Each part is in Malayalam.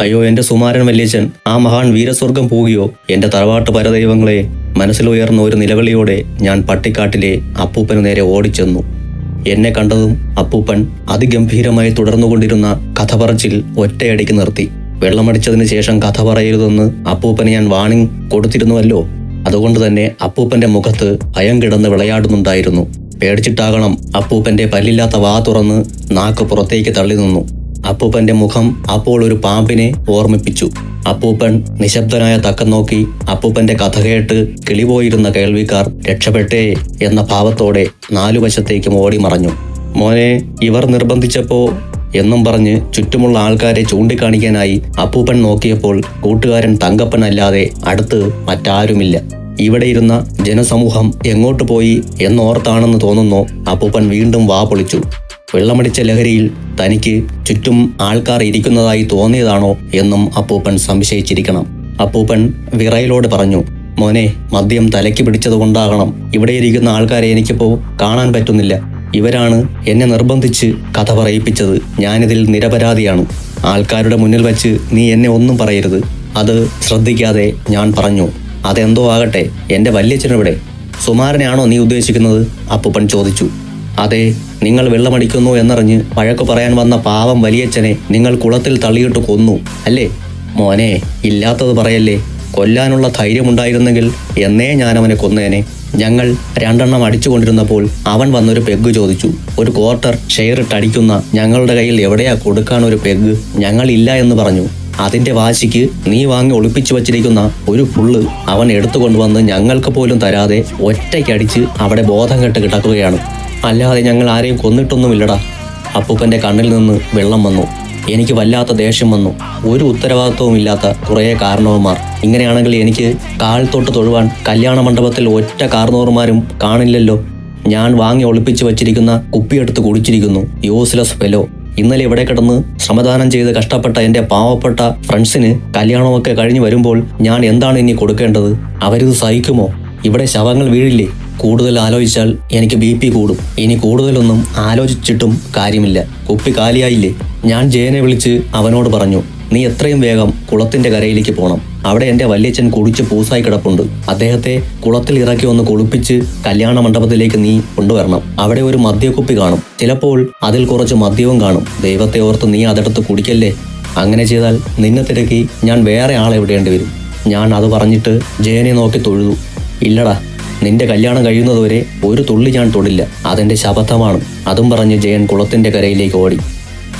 അയ്യോ എന്റെ സുമാരൻ വല്യച്ഛൻ ആ മഹാൻ വീരസ്വർഗം പോവുകയോ? എന്റെ തറവാട്ട് പരദൈവങ്ങളെ മനസ്സിലുയർന്ന ഒരു നിലവിളിയോടെ ഞാൻ പട്ടിക്കാട്ടിലെ അപ്പൂപ്പന് നേരെ ഓടിച്ചെന്നു. എന്നെ കണ്ടതും അപ്പൂപ്പൻ അതിഗംഭീരമായി തുടർന്നുകൊണ്ടിരുന്ന കഥ പറച്ചിൽ ഒറ്റയടിക്ക് നിർത്തി. വെള്ളമടിച്ചതിന് ശേഷം കഥ പറയരുതെന്ന് അപ്പൂപ്പന് ഞാൻ വാണിംഗ് കൊടുത്തിരുന്നുവല്ലോ. അതുകൊണ്ട് തന്നെ അപ്പൂപ്പന്റെ മുഖത്ത് ഭയം കിടന്ന് വിളയാടുന്നുണ്ടായിരുന്നു. പേടിച്ചിട്ടാകണം അപ്പൂപ്പന്റെ പല്ലില്ലാത്ത വാ തുറന്ന് നാക്ക് പുറത്തേക്ക് തള്ളി നിന്നു അപ്പൂപ്പന്റെ മുഖം അപ്പോൾ ഒരു പാമ്പിനെ ഓർമ്മിപ്പിച്ചു. അപ്പൂപ്പൻ നിശബ്ദനായ തക്കം നോക്കി അപ്പൂപ്പന്റെ കഥ കേട്ട് കിളിപോയിരുന്ന കേൾവിക്കാർ രക്ഷപ്പെട്ടേ എന്ന ഭാവത്തോടെ നാലു വശത്തേക്കും ഓടി മറഞ്ഞു. മോനെ ഇവർ നിർബന്ധിച്ചപ്പോ? എന്നും പറഞ്ഞ് ചുറ്റുമുള്ള ആൾക്കാരെ ചൂണ്ടിക്കാണിക്കാനായി അപ്പൂപ്പൻ നോക്കിയപ്പോൾ കൂട്ടുകാരൻ തങ്കപ്പൻ അല്ലാതെ അടുത്ത് മറ്റാരുമില്ല. ഇവിടെ ഇരുന്ന ജനസമൂഹം എങ്ങോട്ട് പോയി എന്നോർത്താണെന്ന് തോന്നുന്നു. അപ്പൂപ്പൻ വീണ്ടും വാ പൊളിച്ചു. വെള്ളമടിച്ച ലഹരിയിൽ തനിക്ക് ചുറ്റും ആൾക്കാർ ഇരിക്കുന്നതായി തോന്നിയതാണോ എന്നും അപ്പൂപ്പൻ സംശയിച്ചിരിക്കണം. അപ്പൂപ്പൻ വിറയിലോട് പറഞ്ഞു മോനെ മദ്യം തലയ്ക്ക് പിടിച്ചതുകൊണ്ടാകണം ഇവിടെ ഇരിക്കുന്ന ആൾക്കാരെ എനിക്കിപ്പോ കാണാൻ പറ്റുന്നില്ല. ഇവരാണ് എന്നെ നിർബന്ധിച്ച് കഥ പറയിപ്പിച്ചത്. ഞാനിതിൽ നിരപരാധിയാണ്. ആൾക്കാരുടെ മുന്നിൽ വച്ച് നീ എന്നെ ഒന്നും പറയരുത്. അത് ശ്രദ്ധിക്കാതെ ഞാൻ പറഞ്ഞു അതെന്തോ ആകട്ടെ എന്റെ വല്യച്ഛനെവിടെ സുമാരനെയാണോ നീ ഉദ്ദേശിക്കുന്നത്? അപ്പൂപ്പൻ ചോദിച്ചു. അതെ നിങ്ങൾ വെള്ളമടിക്കുന്നു എന്നറിഞ്ഞ് വഴക്ക് പറയാൻ വന്ന പാവം വലിയച്ഛനെ നിങ്ങൾ കുളത്തിൽ തള്ളിയിട്ട് കൊന്നു. അല്ലേ? മോനെ ഇല്ലാത്തത് പറയല്ലേ? കൊല്ലാനുള്ള ധൈര്യമുണ്ടായിരുന്നെങ്കിൽ എന്നേ ഞാൻ അവനെ കൊന്നേനെ. ഞങ്ങൾ രണ്ടെണ്ണം അടിച്ചുകൊണ്ടിരുന്നപ്പോൾ അവൻ വന്നൊരു പെഗ് ചോദിച്ചു. ഒരു ക്വാർട്ടർ ഷെയർ ഇട്ടടിക്കുന്ന ഞങ്ങളുടെ കയ്യിൽ എവിടെയാ കൊടുക്കാൻ ഒരു പെഗ് ഞങ്ങളില്ല എന്ന് പറഞ്ഞു. അതിന്റെ വാശിക്ക് നീ വാങ്ങി ഒളിപ്പിച്ചു വച്ചിരിക്കുന്ന ഒരു പുള്ള് അവൻ എടുത്തുകൊണ്ടുവന്ന് ഞങ്ങൾക്ക് പോലും തരാതെ ഒറ്റയ്ക്കടിച്ച് അവിടെ ബോധം കെട്ട് കിടക്കുകയാണ്. അല്ലാതെ ഞങ്ങൾ ആരെയും കൊന്നിട്ടൊന്നുമില്ലടാ. അപ്പൂപ്പന്റെ കണ്ണിൽ നിന്ന് വെള്ളം വന്നു. എനിക്ക് വല്ലാത്ത ദേഷ്യം വന്നു. ഒരു ഉത്തരവാദിത്വവും ഇല്ലാത്ത കുറേ കാരണവന്മാർ. ഇങ്ങനെയാണെങ്കിൽ എനിക്ക് കാൽ തൊട്ട് തൊഴുവാൻ കല്യാണ മണ്ഡപത്തിൽ ഒറ്റ കാർന്നോർമാരും കാണില്ലല്ലോ. ഞാൻ വാങ്ങി ഒളിപ്പിച്ചു വച്ചിരിക്കുന്ന കുപ്പിയെടുത്ത് കുടിച്ചിരിക്കുന്നു. യൂസ്ലെസ് ഫെലോ ഇന്നലെ ഇവിടെ കിടന്ന് ശ്രമദാനം ചെയ്ത് കഷ്ടപ്പെട്ട എന്റെ പാവപ്പെട്ട ഫ്രണ്ട്സിന് കല്യാണമൊക്കെ കഴിഞ്ഞു വരുമ്പോൾ ഞാൻ എന്താണ് ഇനി കൊടുക്കേണ്ടത്? അവരിത് സഹിക്കുമോ? ഇവിടെ ശവങ്ങൾ വീഴില്ലേ? കൂടുതൽ ആലോചിച്ചാൽ എനിക്ക് ബി പി കൂടും. ഇനി കൂടുതലൊന്നും ആലോചിച്ചിട്ടും കാര്യമില്ല. കുപ്പി കാലിയായില്ലേ? ഞാൻ ജയനെ വിളിച്ച് അവനോട് പറഞ്ഞു നീ എത്രയും വേഗം കുളത്തിന്റെ കരയിലേക്ക് പോണം. അവിടെ എന്റെ വല്യച്ഛൻ കുടിച്ച് പൂസായി കിടപ്പുണ്ട്. അദ്ദേഹത്തെ കുളത്തിൽ ഇറക്കി ഒന്ന് കുളിപ്പിച്ച് കല്യാണ മണ്ഡപത്തിലേക്ക് നീ കൊണ്ടുവരണം. അവിടെ ഒരു മദ്യക്കുപ്പി കാണും. ചിലപ്പോൾ അതിൽ കുറച്ച് മദ്യവും കാണും. ദൈവത്തെ ഓർത്ത് നീ അതെടുത്ത് കുടിക്കല്ലേ? അങ്ങനെ ചെയ്താൽ നിന്നെ തിരക്കി ഞാൻ വേറെ ആളെ വിടേണ്ടി വരും. ഞാൻ അത് പറഞ്ഞിട്ട് ജയനെ നോക്കി തൊഴുതു. ഇല്ലടാ നിന്റെ കല്യാണം കഴിയുന്നതുവരെ ഒരു തുള്ളി ഞാൻ തൊടില്ല. അതെന്റെ ശപഥമാണ്. അതും പറഞ്ഞ് ജയൻ കുളത്തിന്റെ കരയിലേക്ക് ഓടി.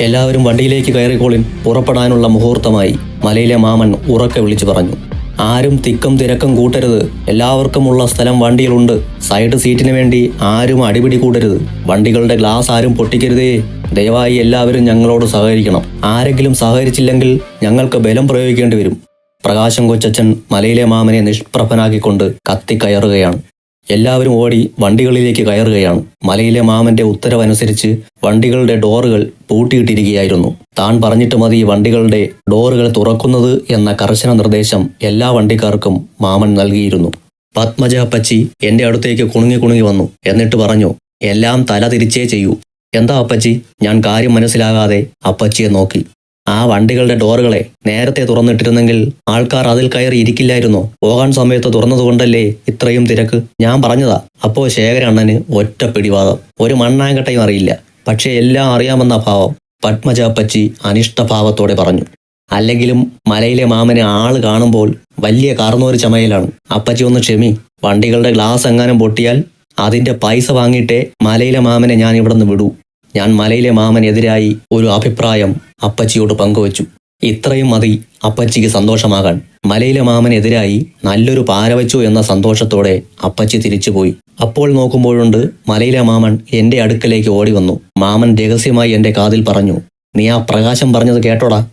എല്ലാവരും വണ്ടിയിലേക്ക് കയറിക്കോളിൻ പുറപ്പെടാനുള്ള മുഹൂർത്തമായി മലയിലെ മാമൻ ഉറക്കെ വിളിച്ചു പറഞ്ഞു. ആരും തിക്കും തിരക്കും കൂട്ടരുത്. എല്ലാവർക്കുമുള്ള സ്ഥലം വണ്ടിയിലുണ്ട്. സൈഡ് സീറ്റിന് വേണ്ടി ആരും അടിപിടി കൂടരുത്. വണ്ടികളുടെ ഗ്ലാസ് ആരും പൊട്ടിക്കരുതേ. ദയവായി എല്ലാവരും ഞങ്ങളോട് സഹകരിക്കണം. ആരെങ്കിലും സഹകരിച്ചില്ലെങ്കിൽ ഞങ്ങൾക്ക് ബലം പ്രയോഗിക്കേണ്ടി വരും. പ്രകാശം കൊച്ചച്ഛൻ മലയിലെ മാമനെ നിഷ്പ്രഭനാക്കിക്കൊണ്ട് കത്തിക്കയറുകയാണ് എല്ലാവരും ഓടി വണ്ടികളിലേക്ക് കയറുകയാണ്. മലയിലെ മാമന്റെ ഉത്തരവനുസരിച്ച് വണ്ടികളുടെ ഡോറുകൾ പൂട്ടിയിട്ടിരിക്കുകയായിരുന്നു. താൻ പറഞ്ഞിട്ട് മതി വണ്ടികളുടെ ഡോറുകൾ തുറക്കുന്നത് എന്ന കർശന നിർദ്ദേശം എല്ലാ വണ്ടിക്കാർക്കും മാമൻ നൽകിയിരുന്നു. പത്മജ അപ്പച്ചി എന്റെ അടുത്തേക്ക് കുണുങ്ങി കുണുങ്ങി വന്നു. എന്നിട്ട് പറഞ്ഞു എല്ലാം തല തിരിച്ചേ ചെയ്യൂ. എന്താ അപ്പച്ചി? ഞാൻ കാര്യം മനസ്സിലാകാതെ അപ്പച്ചിയെ നോക്കി. ആ വണ്ടികളുടെ ഡോറുകളെ നേരത്തെ തുറന്നിട്ടിരുന്നെങ്കിൽ ആൾക്കാർ അതിൽ കയറി ഇരിക്കില്ലായിരുന്നോ പോകാൻ സമയത്ത് തുറന്നതുകൊണ്ടല്ലേ ഇത്രയും തിരക്ക്? ഞാൻ പറഞ്ഞതാ. അപ്പോ ശേഖരണ്ണന് ഒറ്റ പിടിവാദം. ഒരു മണ്ണാങ്കട്ടയും അറിയില്ല. പക്ഷേ എല്ലാം അറിയാമെന്ന ഭാവം പത്മജ അപ്പച്ചി അനിഷ്ടഭാവത്തോടെ പറഞ്ഞു. അല്ലെങ്കിലും മലയിലെ മാമനെ ആൾ കാണുമ്പോൾ വലിയ കാർന്നൊരു ചമയലാണ്. അപ്പച്ചി ഒന്ന് ക്ഷമി. വണ്ടികളുടെ ഗ്ലാസ് എങ്ങാനും പൊട്ടിയാൽ അതിന്റെ പൈസ വാങ്ങിയിട്ടേ മലയിലെ മാമനെ ഞാൻ ഇവിടെ നിന്ന് വിടൂ. ഞാൻ മലയിലെ മാമനെതിരായി ഒരു അഭിപ്രായം അപ്പച്ചിയോട് പങ്കുവച്ചു. ഇത്രയും മതി അപ്പച്ചിക്ക് സന്തോഷമാകാൻ. മലയിലെ മാമനെതിരായി നല്ലൊരു പാര വെച്ചു എന്ന സന്തോഷത്തോടെ അപ്പച്ചി തിരിച്ചുപോയി അപ്പോൾ നോക്കുമ്പോഴുണ്ട് മലയിലെ മാമൻ എന്റെ അടുക്കലേക്ക് ഓടി വന്നു. മാമൻ രഹസ്യമായി എന്റെ കാതിൽ പറഞ്ഞു നീ ആ പ്രകാശം പറഞ്ഞത് കേട്ടോടാ.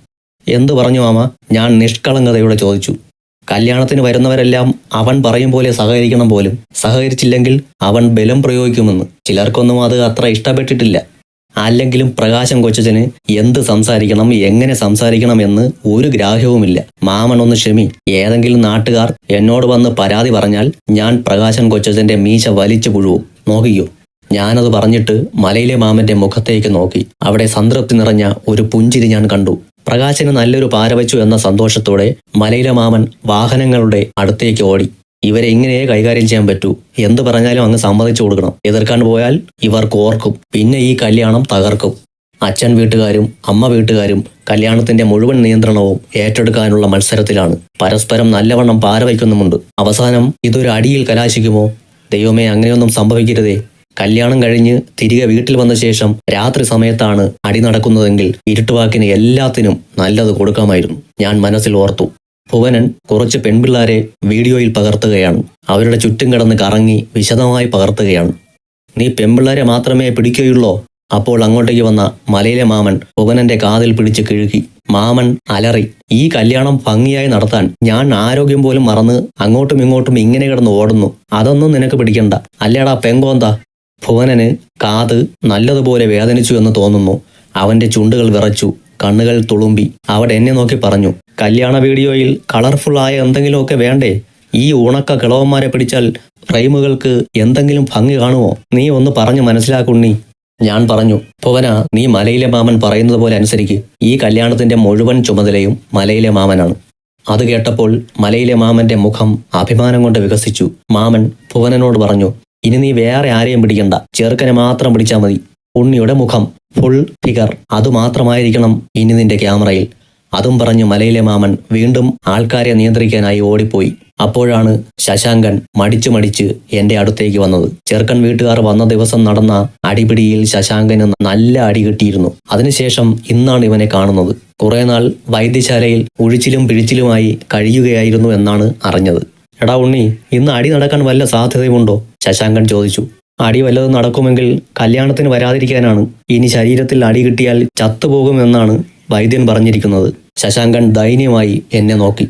എന്തു പറഞ്ഞു മാമ? ഞാൻ നിഷ്കളങ്കതയോടെ ചോദിച്ചു. കല്യാണത്തിന് വരുന്നവരെല്ലാം അവൻ പറയും പോലെ സഹകരിക്കണം പോലും. സഹകരിച്ചില്ലെങ്കിൽ അവൻ ബലം പ്രയോഗിക്കുമെന്ന്. ചിലർക്കൊന്നും അത് അത്ര ഇഷ്ടപ്പെട്ടിട്ടില്ല. അല്ലെങ്കിലും പ്രകാശം കൊച്ചച്ചന് എന്ത് സംസാരിക്കണം എങ്ങനെ സംസാരിക്കണം എന്ന് ഒരു ഗ്രാഹ്യവുമില്ല. മാമണൊന്ന് ക്ഷമി. ഏതെങ്കിലും നാട്ടുകാർ എന്നോട് വന്ന് പരാതി പറഞ്ഞാൽ ഞാൻ പ്രകാശൻ കൊച്ചച്ചന്റെ മീശ വലിച്ചു പുഴുവും. നോക്കിയോ ഞാനത് പറഞ്ഞിട്ട് മലയിലെ മാമന്റെ മുഖത്തേക്ക് നോക്കി. അവിടെ സംതൃപ്തി നിറഞ്ഞ ഒരു പുഞ്ചിരി ഞാൻ കണ്ടു. പ്രകാശന് നല്ലൊരു പാരവച്ചു എന്ന സന്തോഷത്തോടെ മലയിലെ മാമൻ വാഹനങ്ങളുടെ അടുത്തേക്ക് ഓടി. ഇവരെ ഇങ്ങനെ കൈകാര്യം ചെയ്യാൻ പറ്റൂ? എന്ത് പറഞ്ഞാലും അങ്ങ് സമ്മതിച്ചു കൊടുക്കണം. എതിർക്കാൻ പോയാൽ ഇവർക്ക് ഓർക്കും. പിന്നെ ഈ കല്യാണം തകർക്കും. അച്ഛൻ വീട്ടുകാരും അമ്മ വീട്ടുകാരും കല്യാണത്തിന്റെ മുഴുവൻ നിയന്ത്രണവും ഏറ്റെടുക്കാനുള്ള മത്സരത്തിലാണ്. പരസ്പരം നല്ലവണ്ണം പാരവയ്ക്കുന്നുമുണ്ട്. അവസാനം ഇതൊരു അടിയിൽ കലാശിക്കുമോ? ദൈവമേ അങ്ങനെയൊന്നും സംഭവിക്കരുതേ. കല്യാണം കഴിഞ്ഞ് തിരികെ വീട്ടിൽ വന്ന ശേഷം രാത്രി സമയത്താണ് അടി നടക്കുന്നതെങ്കിൽ ഇരുട്ടുവാക്കിന് എല്ലാത്തിനും നല്ലത് കൊടുക്കാമായിരുന്നു. ഞാൻ മനസ്സിൽ ഓർത്തു. ഭുവനൻ കുറച്ച് പെൺപിള്ളാരെ വീഡിയോയിൽ പകർത്തുകയാണ്. അവരുടെ ചുറ്റും കിടന്ന് കറങ്ങി വിശദമായി പകർത്തുകയാണ്. നീ പെൺപിള്ളാരെ മാത്രമേ പിടിക്കുകയുള്ളോ? അപ്പോൾ അങ്ങോട്ടേക്ക് വന്ന മലയിലെ മാമൻ ഭുവനന്റെ കാതിൽ പിടിച്ച് കിഴുകി. മാമൻ അലറി ഈ കല്യാണം ഭംഗിയായി നടത്താൻ ഞാൻ ആരോഗ്യം പോലും മറന്ന് അങ്ങോട്ടും ഇങ്ങോട്ടും ഇങ്ങനെ കിടന്ന് ഓടുന്നു. അതൊന്നും നിനക്ക് പിടിക്കണ്ട. അല്ലേടാ പെങ്കോന്താ ഭുവനന് കാത് നല്ലതുപോലെ വേദനിച്ചു എന്ന് തോന്നുന്നു. അവന്റെ ചുണ്ടുകൾ വിറച്ചു കണ്ണുകൾ തുളുമ്പി. അവിടെ എന്നെ നോക്കി പറഞ്ഞു കല്യാണ വീഡിയോയിൽ കളർഫുൾ ആയ എന്തെങ്കിലുമൊക്കെ വേണ്ടേ? ഈ ഉണക്ക കിളവന്മാരെ പിടിച്ചാൽ ഫ്രെയിമുകൾക്ക് എന്തെങ്കിലും ഭംഗി കാണുമോ? നീ ഒന്ന് പറഞ്ഞു മനസ്സിലാക്കുണ്ണി ഞാൻ പറഞ്ഞു പുവന നീ മലയിലെ മാമൻ പറയുന്നത് പോലെ അനുസരിക്ക്. ഈ കല്യാണത്തിന്റെ മുഴുവൻ ചുമതലയും മലയിലെ മാമനാണ്. അത് കേട്ടപ്പോൾ മലയിലെ മാമന്റെ മുഖം അഭിമാനം കൊണ്ട് വികസിച്ചു. മാമൻ ഭുവനനോട് പറഞ്ഞു ഇനി നീ വേറെ ആരെയും പിടിക്കണ്ട. ചെറുക്കനെ മാത്രം പിടിച്ചാൽ മതി. ഉണ്ണിയുടെ മുഖം ഫുൾ ഫിഗർ അതുമാത്രമായിരിക്കണം ഇനി നിന്റെ ക്യാമറയിൽ. അതും പറഞ്ഞു മലയിലെ മാമൻ വീണ്ടും ആൾക്കാരെ നിയന്ത്രിക്കാനായി ഓടിപ്പോയി. അപ്പോഴാണ് ശശാങ്കൻ മടിച്ചു മടിച്ച് എന്റെ അടുത്തേക്ക് വന്നത്. ചെറുക്കൻ വീട്ടുകാർ വന്ന ദിവസം നടന്ന അടിപിടിയിൽ ശശാങ്കന് നല്ല അടി കിട്ടിയിരുന്നു. അതിനുശേഷം ഇന്നാണ് ഇവനെ കാണുന്നത്. കുറെ നാൾ വൈദ്യശാലയിൽ ഉഴിച്ചിലും പിഴിച്ചിലുമായി കഴിയുകയായിരുന്നു എന്നാണ് അറിഞ്ഞത്. എടാ ഉണ്ണി ഇന്ന് അടി നടക്കാൻ വല്ല സാധ്യതയുമുണ്ടോ? ശശാങ്കൻ ചോദിച്ചു. അടി വല്ലതും നടക്കുമെങ്കിൽ കല്യാണത്തിന് വരാതിരിക്കാനാണ്. ഇനി ശരീരത്തിൽ അടി കിട്ടിയാൽ ചത്തുപോകുമെന്നാണ് വൈദ്യൻ പറഞ്ഞിരിക്കുന്നത്. ശശാങ്കൻ ദയനീയമായി എന്നെ നോക്കി.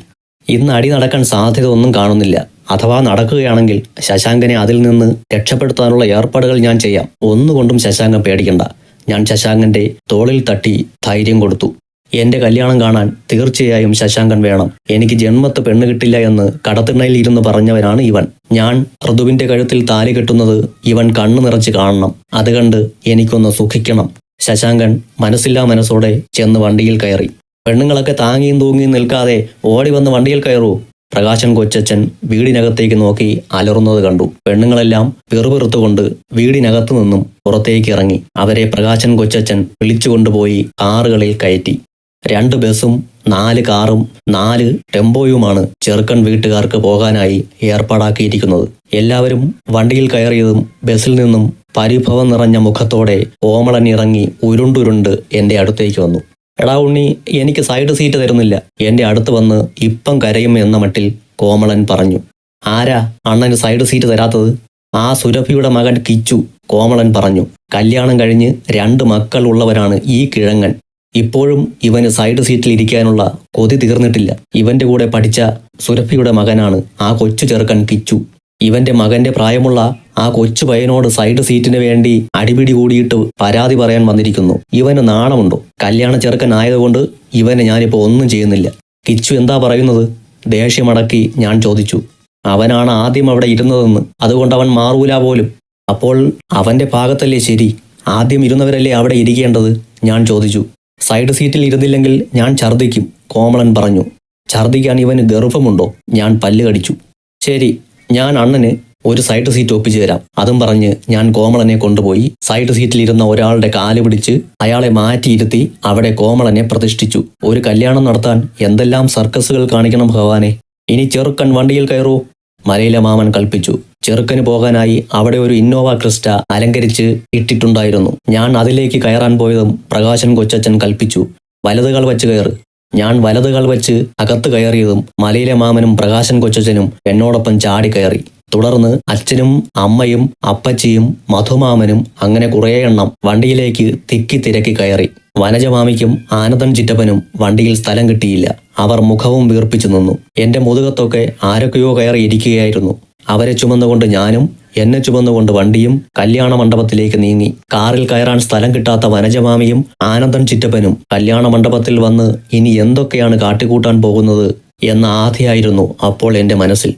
ഇന്ന് അടി നടക്കാൻ സാധ്യത ഒന്നും കാണുന്നില്ല. അഥവാ നടക്കുകയാണെങ്കിൽ ശശാങ്കനെ അതിൽ നിന്ന് രക്ഷപ്പെടുത്താനുള്ള ഏർപ്പാടുകൾ ഞാൻ ചെയ്യാം. ഒന്നുകൊണ്ടും ശശാങ്കൻ പേടിക്കണ്ട. ഞാൻ ശശാങ്കന്റെ തോളിൽ തട്ടി ധൈര്യം കൊടുത്തു. എന്റെ കല്യാണം കാണാൻ തീർച്ചയായും ശശാങ്കൻ വേണം. എനിക്ക് ജന്മത്ത് പെണ്ണ് കിട്ടില്ല എന്ന് കടത്തിണയിൽ ഇരുന്ന് പറഞ്ഞവനാണ് ഇവൻ. ഞാൻ ഋതുവിന്റെ കഴുത്തിൽ താലി കെട്ടുന്നത് ഇവൻ കണ്ണു നിറച്ച് കാണണം. അത് കണ്ട് എനിക്കൊന്ന് സുഖിക്കണം. ശശാങ്കൻ മനസ്സില്ലാ മനസ്സോടെ ചെന്ന് വണ്ടിയിൽ കയറി. പെണ്ണുങ്ങളൊക്കെ താങ്ങിയും തൂങ്ങിയും നിൽക്കാതെ ഓടി വന്ന് വണ്ടിയിൽ കയറൂ. പ്രകാശൻ കൊച്ചച്ചൻ വീടിനകത്തേക്ക് നോക്കി അലറുന്നത് കണ്ടു. പെണ്ണുങ്ങളെല്ലാം പിറുപിറുത്തുകൊണ്ട് വീടിനകത്തു നിന്നും പുറത്തേക്ക് ഇറങ്ങി. അവരെ പ്രകാശൻ കൊച്ചച്ചൻ വിളിച്ചുകൊണ്ടുപോയി കാറുകളിൽ കയറ്റി. രണ്ട് ബസ്സും നാല് കാറും നാല് ടെമ്പോയുമാണ് ചെറുക്കൻ വീട്ടുകാർക്ക് പോകാനായി ഏർപ്പാടാക്കിയിരിക്കുന്നത്. എല്ലാവരും വണ്ടിയിൽ കയറിയതും ബസ്സിൽ നിന്നും പരിഭവം നിറഞ്ഞ മുഖത്തോടെ ഓമളൻ ഇറങ്ങി ഉരുണ്ടുരുണ്ട് എന്റെ അടുത്തേക്ക് വന്നു. എടാ ഉണ്ണി എനിക്ക് സൈഡ് സീറ്റ് തരുന്നില്ല. എന്റെ അടുത്ത് വന്ന് ഇപ്പം കരയും എന്ന മട്ടിൽ കോമളൻ പറഞ്ഞു. ആരാ അണ്ണന് സൈഡ് സീറ്റ് തരാത്തത്? ആ സുരഭിയുടെ മകൻ കിച്ചു കോമളൻ പറഞ്ഞു. കല്യാണം കഴിഞ്ഞ് രണ്ട് മക്കൾ ഉള്ളവരാണ് ഈ കിഴങ്ങൻ. ഇപ്പോഴും ഇവന് സൈഡ് സീറ്റിൽ ഇരിക്കാനുള്ള കൊതി തീർന്നിട്ടില്ല. ഇവന്റെ കൂടെ പഠിച്ച സുരഭിയുടെ മകനാണ് ആ കൊച്ചു ചെറുക്കൻ കിച്ചു. ഇവന്റെ മകന്റെ പ്രായമുള്ള ആ കൊച്ചു പയ്യനോട് സൈഡ് സീറ്റിന് വേണ്ടി അടിപിടി കൂടിയിട്ട് പരാതി പറയാൻ വന്നിരിക്കുന്നു. ഇവന് നാണമുണ്ടോ? കല്യാണ ചെറുക്കനായതുകൊണ്ട് ഇവനെ ഞാനിപ്പോ ഒന്നും ചെയ്യുന്നില്ല. കിച്ചു എന്താ പറയുന്നത്? ദേഷ്യമടക്കി ഞാൻ ചോദിച്ചു. അവനാണ് ആദ്യം അവിടെ ഇരുന്നതെന്ന്. അതുകൊണ്ട് അവൻ മാറൂല പോലും. അപ്പോൾ അവന്റെ ഭാഗത്തല്ലേ ശരി? ആദ്യം ഇരുന്നവരല്ലേ അവിടെ ഇരിക്കേണ്ടത്? ഞാൻ ചോദിച്ചു. സൈഡ് സീറ്റിൽ ഇരുന്നില്ലെങ്കിൽ ഞാൻ ഛർദ്ദിക്കും കോമളൻ പറഞ്ഞു. ഛർദ്ദിക്കാൻ ഇവന് ഗർഭമുണ്ടോ? ഞാൻ പല്ല് കടിച്ചു. ശരി ഞാൻ അണ്ണന് ഒരു സൈഡ് സീറ്റ് ഒപ്പിച്ചു തരാം. അതും പറഞ്ഞ് ഞാൻ കോമളനെ കൊണ്ടുപോയി സൈഡ് സീറ്റിൽ ഇരുന്ന ഒരാളുടെ കാൽ പിടിച്ച് അയാളെ മാറ്റിയിരുത്തി അവിടെ കോമളനെ പ്രതിഷ്ഠിച്ചു. ഒരു കല്യാണം നടത്താൻ എന്തെല്ലാം സർക്കസുകൾ കാണിക്കണം ഭഗവാനെ. ഇനി ചെറുക്കൻ വണ്ടിയിൽ കയറൂ. മലയിലെ മാമൻ കൽപ്പിച്ചു. ചെറുക്കന് പോകാനായി അവിടെ ഒരു ഇന്നോവ ക്രിസ്റ്റ അലങ്കരിച്ച് ഇട്ടിട്ടുണ്ടായിരുന്നു. ഞാൻ അതിലേക്ക് കയറാൻ പോയതും പ്രകാശൻ കൊച്ചച്ചൻ കൽപ്പിച്ചു. വലതുകൾ വെച്ച് കയറ്. ഞാൻ വലതുകൾ വെച്ച് അകത്ത് കയറിയതും മലയിലെ മാമനും പ്രകാശൻ കൊച്ചനും എന്നോടൊപ്പം ചാടി കയറി. തുടർന്ന് അച്ഛനും അമ്മയും അപ്പച്ചിയും മധുമാമനും അങ്ങനെ കുറേ എണ്ണം വണ്ടിയിലേക്ക് തിക്കി തിരക്കി കയറി. വനജമാമിക്കും ആനന്ദൻ ചിറ്റപ്പനും വണ്ടിയിൽ സ്ഥലം കിട്ടിയില്ല. അവർ മുഖവും വീർപ്പിച്ചു നിന്നു. എന്റെ മുതുകത്തൊക്കെ ആരൊക്കെയോ കയറി ഇരിക്കുകയായിരുന്നു അവരെ ചുമന്നുകൊണ്ട് ഞാനും എന്നെ ചുമന്നുകൊണ്ട് വണ്ടിയും കല്യാണ മണ്ഡപത്തിലേക്ക് നീങ്ങി. കാറിൽ കയറാൻ സ്ഥലം കിട്ടാത്ത വനജമാമിയും ആനന്ദൻ ചിറ്റപ്പനും കല്യാണ മണ്ഡപത്തിൽ വന്ന് ഇനി എന്തൊക്കെയാണ് കാട്ടിക്കൂട്ടാൻ പോകുന്നത് എന്ന ആധിയായിരുന്നു അപ്പോൾ എന്റെ മനസ്സിൽ.